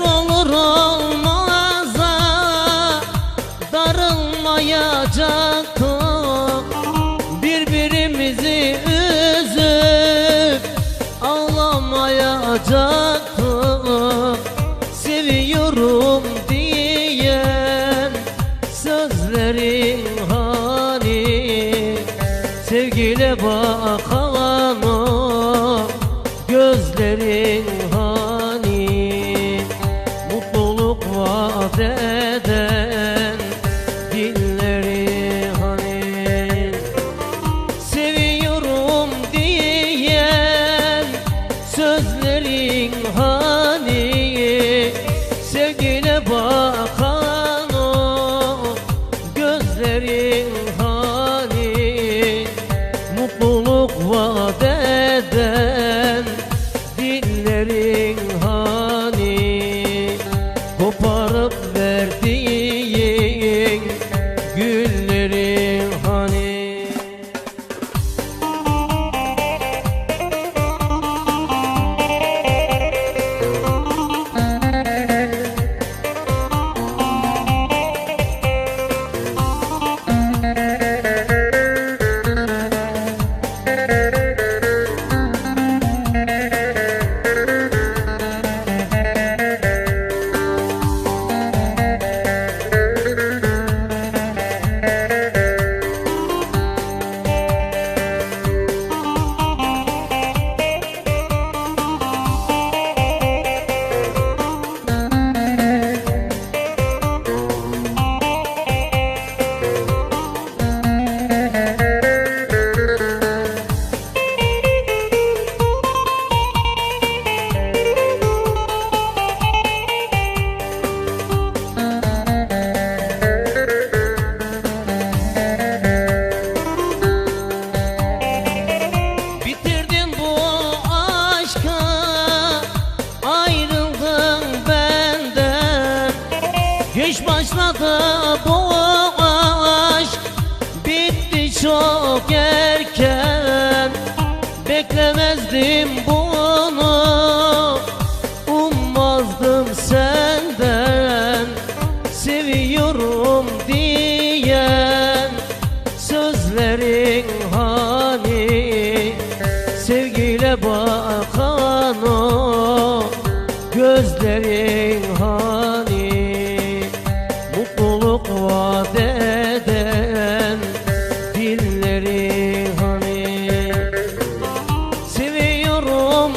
olur olmaza darılmayacak birbirimizi üzüp ağlamayacak seviyorum diyen sözlerin hani sevgile bakan gözlerin hani vaat eden Dilleri hani Seviyorum diyen Sözlerin hani Sevgine bakan başladı bu aşk Bitti çok erken. Beklemezdim bunu. Ummazdım senden. Seviyorum diyen Sözlerin hani. Sevgiyle bakan Dillerin hani Seviyorum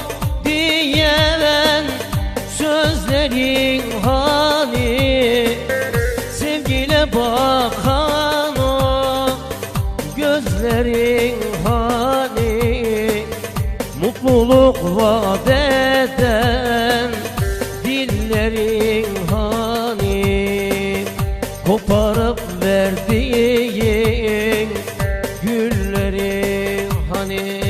diyen Sözlerin hani Sevgiyle bakan o Gözlerin hani Mutluluk vaat Dillerin hani Koparıp verdiğin Güllerin hani